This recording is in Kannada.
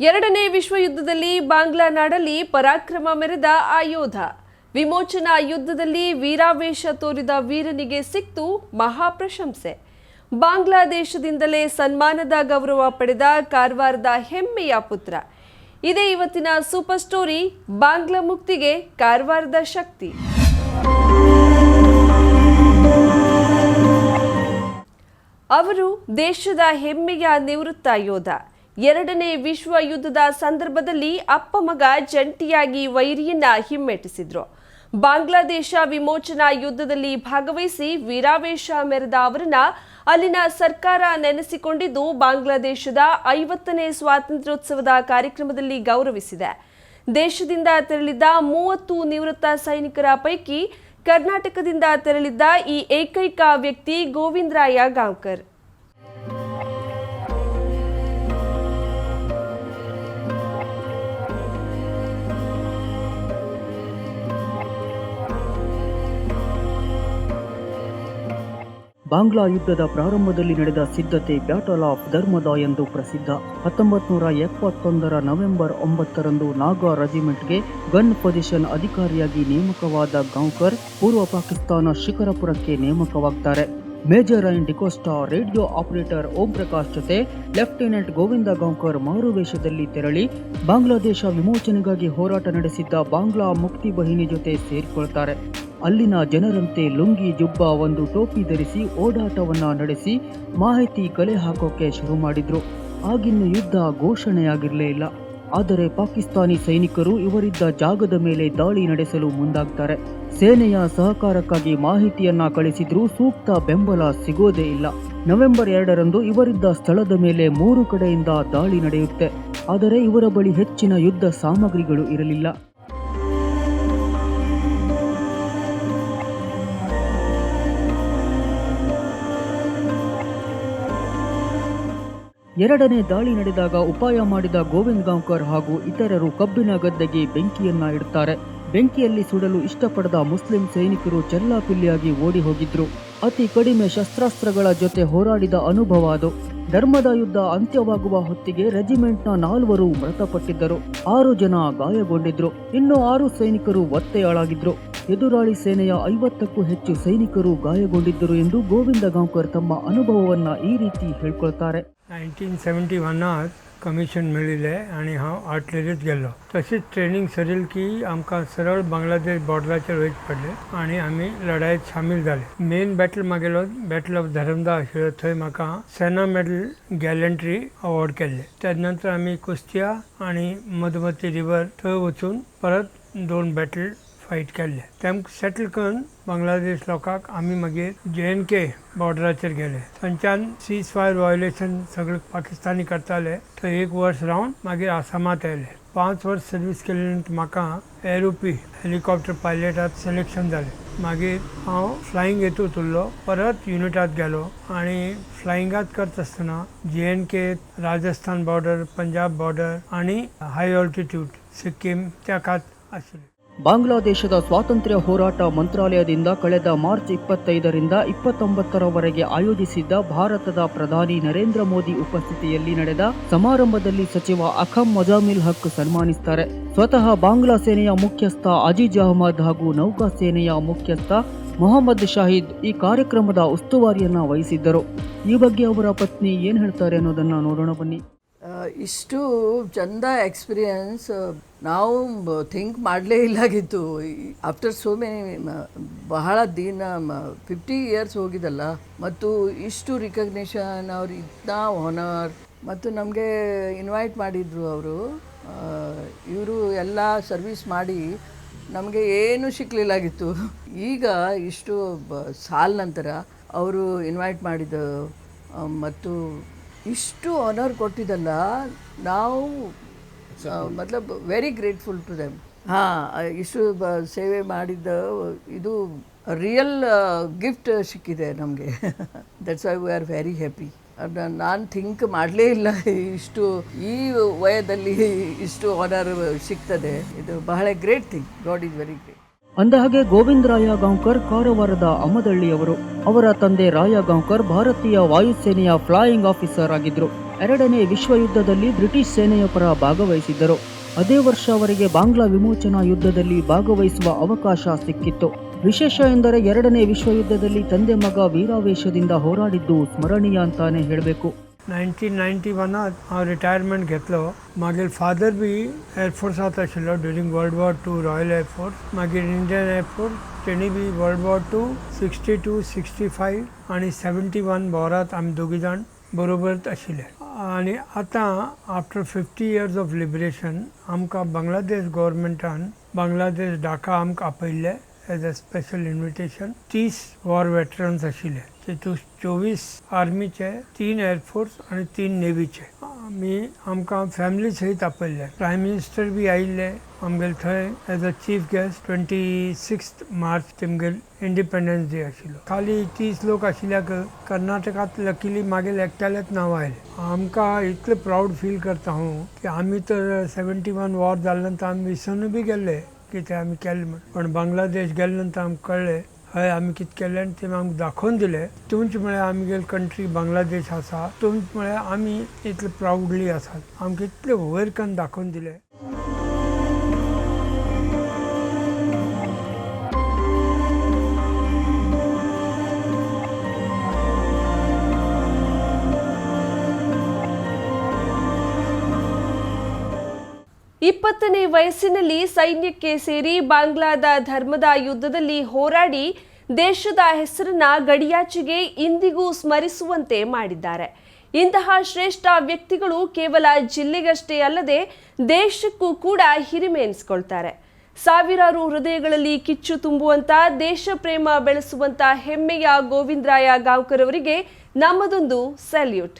ಎರಡನೇ ವಿಶ್ವಯುದ್ಧದಲ್ಲಿ ಬಾಂಗ್ಲಾ ನಾಡಲ್ಲಿ ಪರಾಕ್ರಮ ಮೆರೆದ ಆ ಯೋಧ ವಿಮೋಚನಾ ಯುದ್ಧದಲ್ಲಿ ವೀರಾವೇಶ ತೋರಿದ ವೀರನಿಗೆ ಸಿಕ್ತು ಮಹಾಪ್ರಶಂಸೆ. ಬಾಂಗ್ಲಾದೇಶದಿಂದಲೇ ಸನ್ಮಾನದ ಗೌರವ ಪಡೆದ ಕಾರವಾರದ ಹೆಮ್ಮೆಯ ಪುತ್ರ. ಇದೇ ಇವತ್ತಿನ ಸೂಪರ್ ಸ್ಟೋರಿ, ಬಾಂಗ್ಲಾ ಮುಕ್ತಿಗೆ ಕಾರವಾರದ ಶಕ್ತಿ. ಅವರು ದೇಶದ ಹೆಮ್ಮೆಯ ನಿವೃತ್ತ ಯೋಧ. ಎರಡನೇ ವಿಶ್ವ ಯುದ್ಧದ ಸಂದರ್ಭದಲ್ಲಿ ಅಪ್ಪ ಮಗ ಜಂಟಿಯಾಗಿ ವೈರಿಯನ್ನ ಹಿಮ್ಮೆಟ್ಟಿಸಿದ್ರು. ಬಾಂಗ್ಲಾದೇಶ ವಿಮೋಚನಾ ಯುದ್ಧದಲ್ಲಿ ಭಾಗವಹಿಸಿ ವೀರಾವೇಶ ಮೆರೆದ ಅವರನ್ನ ಅಲ್ಲಿನ ಸರ್ಕಾರ ನೆನೆಸಿಕೊಂಡಿದ್ದು ಬಾಂಗ್ಲಾದೇಶದ ಐವತ್ತನೇ ಸ್ವಾತಂತ್ರ್ಯೋತ್ಸವದ ಕಾರ್ಯಕ್ರಮದಲ್ಲಿ ಗೌರವಿಸಿದೆ. ದೇಶದಿಂದ ತೆರಳಿದ್ದ ಮೂವತ್ತು ನಿವೃತ್ತ ಸೈನಿಕರ ಪೈಕಿ ಕರ್ನಾಟಕದಿಂದ ತೆರಳಿದ್ದ ಈ ಏಕೈಕ ವ್ಯಕ್ತಿ ಗೋವಿಂದರಾಯ ಗಾಂವ್ಕರ್. ಬಾಂಗ್ಲಾ ಯುದ್ಧದ ಪ್ರಾರಂಭದಲ್ಲಿ ನಡೆದ ಸಿದ್ಧತೆ ಬ್ಯಾಟಲ್ ಆಫ್ ಧರ್ಮದ ಎಂದು ಪ್ರಸಿದ್ಧ. ಹತ್ತೊಂಬತ್ತು ನೂರ ಎಪ್ಪತ್ತೊಂದರ ನವೆಂಬರ್ ಒಂಬತ್ತರಂದು ನಾಗಾ ರೆಜಿಮೆಂಟ್ಗೆ ಗನ್ ಪೊಸಿಷನ್ ಅಧಿಕಾರಿಯಾಗಿ ನೇಮಕವಾದ ಗಾಂವ್ಕರ್ ಪೂರ್ವ ಪಾಕಿಸ್ತಾನ ಶಿಖರಪುರಕ್ಕೆ ನೇಮಕವಾಗ್ತಾರೆ. Major and D'Costa radio operator Om Prakash ಜೊತೆ ಲೆಫ್ಟಿನೆಂಟ್ ಗೋವಿಂದ ಗಾಂವ್ಕರ್ ಮಾರುವೇಷದಲ್ಲಿ ತೆರಳಿ ಬಾಂಗ್ಲಾದೇಶ ವಿಮೋಚನೆಗಾಗಿ ಹೋರಾಟ ನಡೆಸಿದ್ದ ಬಾಂಗ್ಲಾ ಮುಕ್ತಿ ಬಹಿನಿ ಜೊತೆ ಸೇರಿಕೊಳ್ತಾರೆ. ಅಲ್ಲಿನ ಜನರಂತೆ ಲುಂಗಿ ಜುಬ್ಬ ಒಂದು ಟೋಪಿ ಧರಿಸಿ ಓಡಾಟವನ್ನು ನಡೆಸಿ ಮಾಹಿತಿ ಕಲೆ ಹಾಕೋಕೆ ಶುರು ಮಾಡಿದ್ರು. ಆಗಿನ ಯುದ್ಧ ಘೋಷಣೆಯಾಗಿರಲೇ ಇಲ್ಲ. ಆದರೆ ಪಾಕಿಸ್ತಾನಿ ಸೈನಿಕರು ಇವರಿದ್ದ ಜಾಗದ ಮೇಲೆ ದಾಳಿ ನಡೆಸಲು ಮುಂದಾಗ್ತಾರೆ. ಸೇನೆಯ ಸಹಕಾರಕ್ಕಾಗಿ ಮಾಹಿತಿಯನ್ನ ಕಳಿಸಿದ್ರೂ ಸೂಕ್ತ ಬೆಂಬಲ ಸಿಗೋದೇ ಇಲ್ಲ. ನವೆಂಬರ್ ಎರಡರಂದು ಇವರಿದ್ದ ಸ್ಥಳದ ಮೇಲೆ ಮೂರು ಕಡೆಯಿಂದ ದಾಳಿ ನಡೆಯುತ್ತೆ. ಆದರೆ ಇವರ ಬಳಿ ಹೆಚ್ಚಿನ ಯುದ್ಧ ಸಾಮಗ್ರಿಗಳು ಇರಲಿಲ್ಲ. ಎರಡನೇ ದಾಳಿ ನಡೆದಾಗ ಉಪಾಯ ಮಾಡಿದ ಗೋವಿಂದ್ ಗಾಂವ್ಕರ್ ಹಾಗೂ ಇತರರು ಕಬ್ಬಿನ ಗದ್ದೆಗೆ ಬೆಂಕಿಯನ್ನ ಇಡುತ್ತಾರೆ. ಬೆಂಕಿಯಲ್ಲಿ ಸುಡಲು ಇಷ್ಟಪಡದ ಮುಸ್ಲಿಂ ಸೈನಿಕರು ಚೆಲ್ಲಾಪಿಲ್ಲಿಯಾಗಿ ಓಡಿ ಹೋಗಿದ್ರು. ಅತಿ ಕಡಿಮೆ ಶಸ್ತ್ರಾಸ್ತ್ರಗಳ ಜೊತೆ ಹೋರಾಡಿದ ಅನುಭವ ಅದು. ಧರ್ಮದ ಯುದ್ಧ ಅಂತ್ಯವಾಗುವ ಹೊತ್ತಿಗೆ ರೆಜಿಮೆಂಟ್ನ ನಾಲ್ವರು ಮೃತಪಟ್ಟಿದ್ದರು. ಆರು ಜನ ಗಾಯಗೊಂಡಿದ್ರು. ಇನ್ನು ಆರು ಸೈನಿಕರು ಒತ್ತೆಯಾಳಾಗಿದ್ರು. ಎದುರಾಳಿ ಸೇನೆಯ ಐವತ್ತಕ್ಕೂ ಹೆಚ್ಚು ಸೈನಿಕರು ಗಾಯಗೊಂಡಿದ್ದರು ಎಂದು ಗೋವಿಂದ ಗಾಂವ್ಕರ್ ತಮ್ಮ ಅನುಭವವನ್ನ ಈ ರೀತಿ ಹೇಳ್ಕೊಳ್ತಾರೆ. नाईन्टीन सेवन्टी वनात कमिशन मेळिल्लें आनी हांव आर्टिलरींत गेल्लो तशीच ट्रेनींग सरील की आमकां सरळ बांगलादेश बॉर्डराचेर वयचे पडलें आनी आमी लढायेंत सामील जाले मेन बॅटल मागेलो बॅटल ऑफ धरमदा आशिल्लो थंय म्हाका सेना मेडल गॅलंट्री अवॉर्ड केल्लें त्या नंतर आमी कुस्तिया आनी मधुमती रिवर थंय वचून परत दोन बॅटल फायट केल्ले तेमकां सेटल करून बांगलादेश लोकांक आमी मागीर जे एन के बॉर्डराचेर गेले. थंयच्यान सीज फायर वायोलेशन सगळे पाकिस्तानी करताले. थंय एक वर्स रावन मागीर आसामात आयले. पांच वर्स सर्वीस केले नंतर म्हाका एरोपी हेलिकॉप्टर पायलटात सिलेक्शन जालें. मागीर हांव फ्लायींग हेतूंत उरलो परत युनिटात गेलो आनी फ्लायिंगात करता आसतना जे एन के राजस्थान बॉर्डर पंजाब बॉर्डर आनी हाय ऑल्टिट्यूड सिक्कीम त्या खात आशिल्ले. ಬಾಂಗ್ಲಾದೇಶದ ಸ್ವಾತಂತ್ರ್ಯ ಹೋರಾಟ ಮಂತ್ರಾಲಯದಿಂದ ಕಳೆದ ಮಾರ್ಚ್ ಇಪ್ಪತ್ತೈದರಿಂದ ಇಪ್ಪತ್ತೊಂಬತ್ತರವರೆಗೆ ಆಯೋಜಿಸಿದ್ದ ಭಾರತದ ಪ್ರಧಾನಿ ನರೇಂದ್ರ ಮೋದಿ ಉಪಸ್ಥಿತಿಯಲ್ಲಿ ನಡೆದ ಸಮಾರಂಭದಲ್ಲಿ ಸಚಿವ ಅಖಂ ಮಜಾಮಿಲ್ ಹಕ್ ಸನ್ಮಾನಿಸ್ತಾರೆ. ಸ್ವತಃ ಬಾಂಗ್ಲಾ ಸೇನೆಯ ಮುಖ್ಯಸ್ಥ ಅಜೀಜ್ ಅಹಮದ್ ಹಾಗೂ ನೌಕಾ ಸೇನೆಯ ಮುಖ್ಯಸ್ಥ ಮೊಹಮ್ಮದ್ ಶಾಹಿದ್ ಈ ಕಾರ್ಯಕ್ರಮದ ಉಸ್ತುವಾರಿಯನ್ನ ವಹಿಸಿದ್ದರು. ಈ ಬಗ್ಗೆ ಅವರ ಪತ್ನಿ ಏನು ಹೇಳ್ತಾರೆ ಅನ್ನೋದನ್ನ ನೋಡೋಣ ಬನ್ನಿ. ಇಷ್ಟು ಚಂದ ಎಕ್ಸ್ಪೀರಿಯನ್ಸ್ ನಾವು ಥಿಂಕ್ ಮಾಡಲೇ ಇಲ್ಲಾಗಿತ್ತು. ಆಫ್ಟರ್ ಸೋ ಮೆನಿ ಬಹಳ ದಿನ ಫಿಫ್ಟಿ ಇಯರ್ಸ್ ಹೋಗಿದಲ್ಲ. ಮತ್ತು ಇಷ್ಟು ರಿಕಗ್ನಿಷನ್ ಅವ್ರು ಇದ್ದ ಹೊನರ್ ಮತ್ತು ನಮಗೆ ಇನ್ವೈಟ್ ಮಾಡಿದರು ಅವರು. ಇವರು ಎಲ್ಲ ಸರ್ವಿಸ್ ಮಾಡಿ ನಮಗೆ ಏನೂ ಸಿಕ್ಕಲಿಲ್ಲಾಗಿತ್ತು ಈಗ ಇಷ್ಟು ಸಾಲ್ ನಂತರ ಅವರು ಇನ್ವೈಟ್ ಮಾಡಿದ ಮತ್ತು ಇಷ್ಟು ಆನರ್ ಕೊಟ್ಟಿದ್ದಲ್ಲ ನಾವು ಮತ್ಲಬ್ ವೆರಿ ಗ್ರೇಟ್ಫುಲ್ ಟು ದೆಮ್ ಹಾಂ. ಇಷ್ಟು ಬ ಸೇವೆ ಮಾಡಿದ್ದ ಇದು ರಿಯಲ್ ಗಿಫ್ಟ್ ಸಿಕ್ಕಿದೆ ನಮಗೆ. That's why we are very happy ನಾನು ಥಿಂಕ್ ಮಾಡಲೇ ಇಲ್ಲ. ಇಷ್ಟು ಈ ವಯದಲ್ಲಿ ಇಷ್ಟು ಆನರ್ ಸಿಗ್ತದೆ ಇದು ಬಹಳ great thing God is very great ಅಂದಹಾಗೆ ಗೋವಿಂದರಾಯ ಗಾಂವ್ಕರ್ ಕಾರವಾರದ ಅಮ್ಮದಳ್ಳಿಯವರು. ಅವರ ತಂದೆ ರಾಯ ಗಾಂವ್ಕರ್ ಭಾರತೀಯ ವಾಯುಸೇನೆಯ ಫ್ಲೈಯಿಂಗ್ ಆಫೀಸರ್ ಆಗಿದ್ದರು. ಎರಡನೇ ವಿಶ್ವಯುದ್ಧದಲ್ಲಿ ಬ್ರಿಟಿಷ್ ಸೇನೆಯ ಪರ ಭಾಗವಹಿಸಿದ್ದರು. ಅದೇ ವರ್ಷ ಅವರಿಗೆ ಬಾಂಗ್ಲಾ ವಿಮೋಚನಾ ಯುದ್ಧದಲ್ಲಿ ಭಾಗವಹಿಸುವ ಅವಕಾಶ ಸಿಕ್ಕಿತ್ತು. ವಿಶೇಷ ಎಂದರೆ ಎರಡನೇ ವಿಶ್ವಯುದ್ಧದಲ್ಲಿ ತಂದೆ ಮಗ ವೀರಾವೇಶದಿಂದ ಹೋರಾಡಿದ್ದು ಸ್ಮರಣೀಯ ಅಂತಾನೆ ಹೇಳಬೇಕು. नाईन्टीन नायन्टी वनात हांव रिटायरमेंट घेतलो. मागीर फादर बी एअरफोर्सांत आशिल्लो during world war two Royal Air Force मागीर इंडियन एअरफोर्स तेणी B world war two sixty two sixty five आनी सेव्हन्टी वन बोरात आमी दोगी जाण बरोबर आशिल्ले. आनी आतां after fifty years of liberation आमकां बांगलादेश गोवोरमेंटान बांगलादेश ढाका आमकां आपयल्ले एज अ स्पेशल इन्विटेशन तीस वॉर वेटरन्स आशिल्ले. तितूंत चोवीस आर्मीचे तीन एअरफोर्स आनी तीन नेवीचे आमी आमकां फॅमिली सहित आपयल्ले. प्रायम मिनिस्टर बी आयिल्ले आमगेले थंय as a chief guest twenty six March तेमगेल independence day आशिल्लो. खाली तीस लोक आशिल्ल्याक कर्नाटकांत लकीली मागीर एकट्यालेच नांव आयलें आमकां इतलें प्रावड फील करता हांव की आमी तर सेव्हन्टी वन वॉर जाले नंतर आमी विसरून बी गेल्ले कितें आमी केलें म्हण. पण बांगलादेश गेले नंतर आमकां कळ्ळें हय आमी कितें केलें आनी तें आमकां दाखोवन दिलें. तुमचे म्हळ्यार आमगेली कंट्री बांगलादेश आसा. तुमचे म्हळ्यार आमी इतले प्रावडली आसात. आमकां इतलें वयर करून दाखोवन दिलें. ಇಪ್ಪತ್ತನೇ ವಯಸ್ಸಿನಲ್ಲಿ ಸೈನ್ಯಕ್ಕೆ ಸೇರಿ ಬಾಂಗ್ಲಾದ ಧರ್ಮದ ಯುದ್ಧದಲ್ಲಿ ಹೋರಾಡಿ ದೇಶದ ಹೆಸರನ್ನ ಗಡಿಯಾಚೆಗೆ ಇಂದಿಗೂ ಸ್ಮರಿಸುವಂತೆ ಮಾಡಿದ್ದಾರೆ. ಇಂತಹ ಶ್ರೇಷ್ಠ ವ್ಯಕ್ತಿಗಳು ಕೇವಲ ಜಿಲ್ಲೆಗಷ್ಟೇ ಅಲ್ಲದೆ ದೇಶಕ್ಕೂ ಕೂಡ ಹಿರಿಮೆ ಎನಿಸ್ಕೊಳ್ತಾರೆ. ಸಾವಿರಾರು ಹೃದಯಗಳಲ್ಲಿ ಕಿಚ್ಚು ತುಂಬುವಂತ, ದೇಶ ಪ್ರೇಮ ಬೆಳೆಸುವಂತ ಹೆಮ್ಮೆಯ ಗೋವಿಂದರಾಯ ಗಾಂವ್ಕರ್ ಅವರಿಗೆ ನಮ್ಮದೊಂದು ಸಲ್ಯೂಟ್.